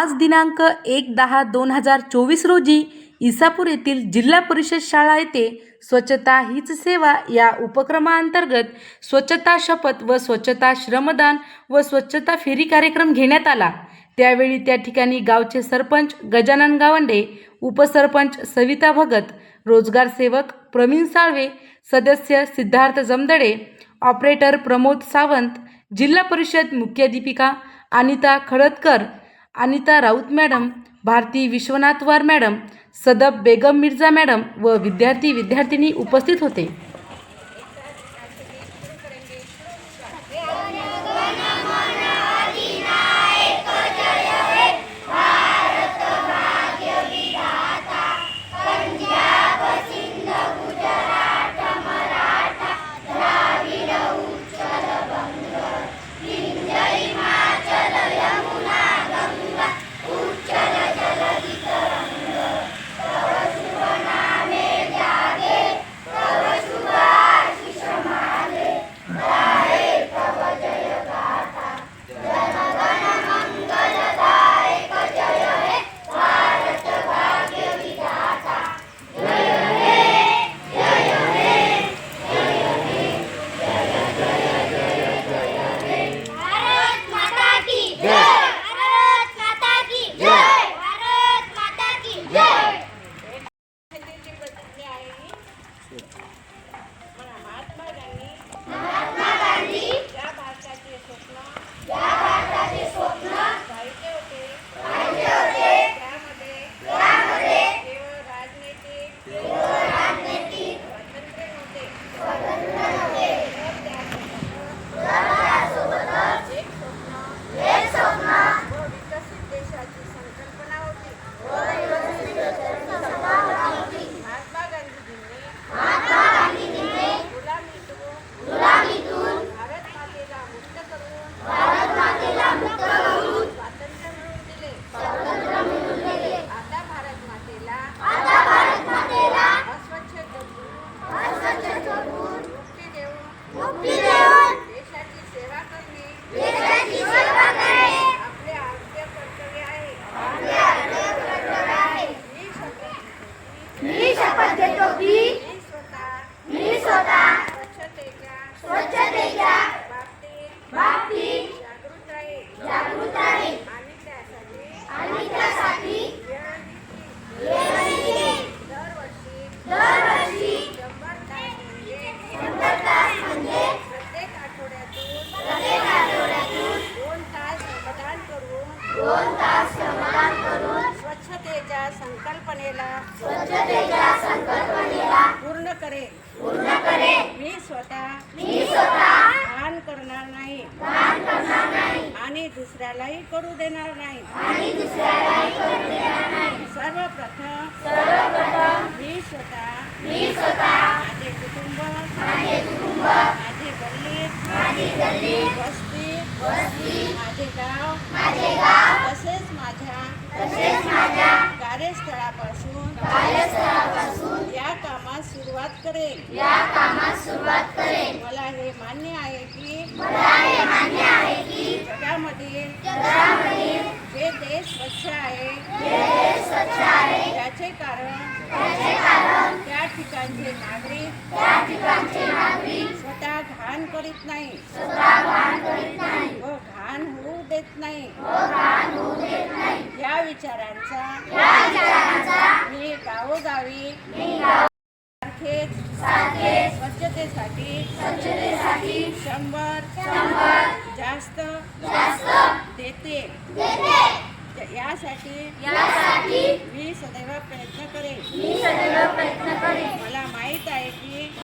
आज दिनांक एक दहा दोन हजार चोवीस रोजी इसापूर येथील जिल्हा परिषद शाळा येथे स्वच्छता हीच सेवा या उपक्रमाअंतर्गत स्वच्छता शपथ व स्वच्छता श्रमदान व स्वच्छता फेरी कार्यक्रम घेण्यात आला. त्यावेळी त्या ठिकाणी गावचे सरपंच गजानन गावंडे उपसरपंच सविता भगत रोजगार सेवक प्रवीण साळवे सदस्य सिद्धार्थ जमदडे ऑपरेटर प्रमोद सावंत जिल्हा परिषद मुख्याध्यापिका Anita Khadatkar Anita Raut madam Bharati Vishwanathwar madam Sadab Begum Mirza madam व विद्यार्थी विद्यार्थिनी उपस्थित होते. संकल्पनेला स्वच्छतेच्या संकल्पनेला पूर्ण करेल पूर्ण करेन. मी स्वतः मी स्वतः घाण करणार नाही. दान करणार नाही. आणि दुसऱ्यालाही करू देणार नाही. आणि दुसऱ्यालाही करू देणार नाही. सर्वप्रथम सर्वप्रथम मी स्वतः मी स्वतः माझे कुटुंब माझे कुटुंब माझी गल्लीत माझी गल्ली वस्ती वस्ती माझे गाव माझे गाव करेल या कामात सुरुवात करेन. मला हे मान्य आहे की मला हे मान्य आहे की जगामधील जगामधील जे देश स्वच्छ आहे जे देश स्वच्छ आहे त्याचे कारण त्याचे कारण त्या ठिकाणचे नागरिक त्या ठिकाणचे नागरिक स्वतः घाण करीत नाही. स्वतः घाण करीत नाही. व घाण होऊ देत नाही. व घाण होऊ देत नाही. या विचारांचा या विचारांचा मी गावोगावी मी गाव सारखेच सारखे. स्वच्छतेसाठी. स्वच्छतेसाठी. शंभर. शंभर. जास्त. जास्त. देते. देते. यासाठी यासाठी मी सदैव प्रयत्न करेन. मी सदैव प्रयत्न करेन.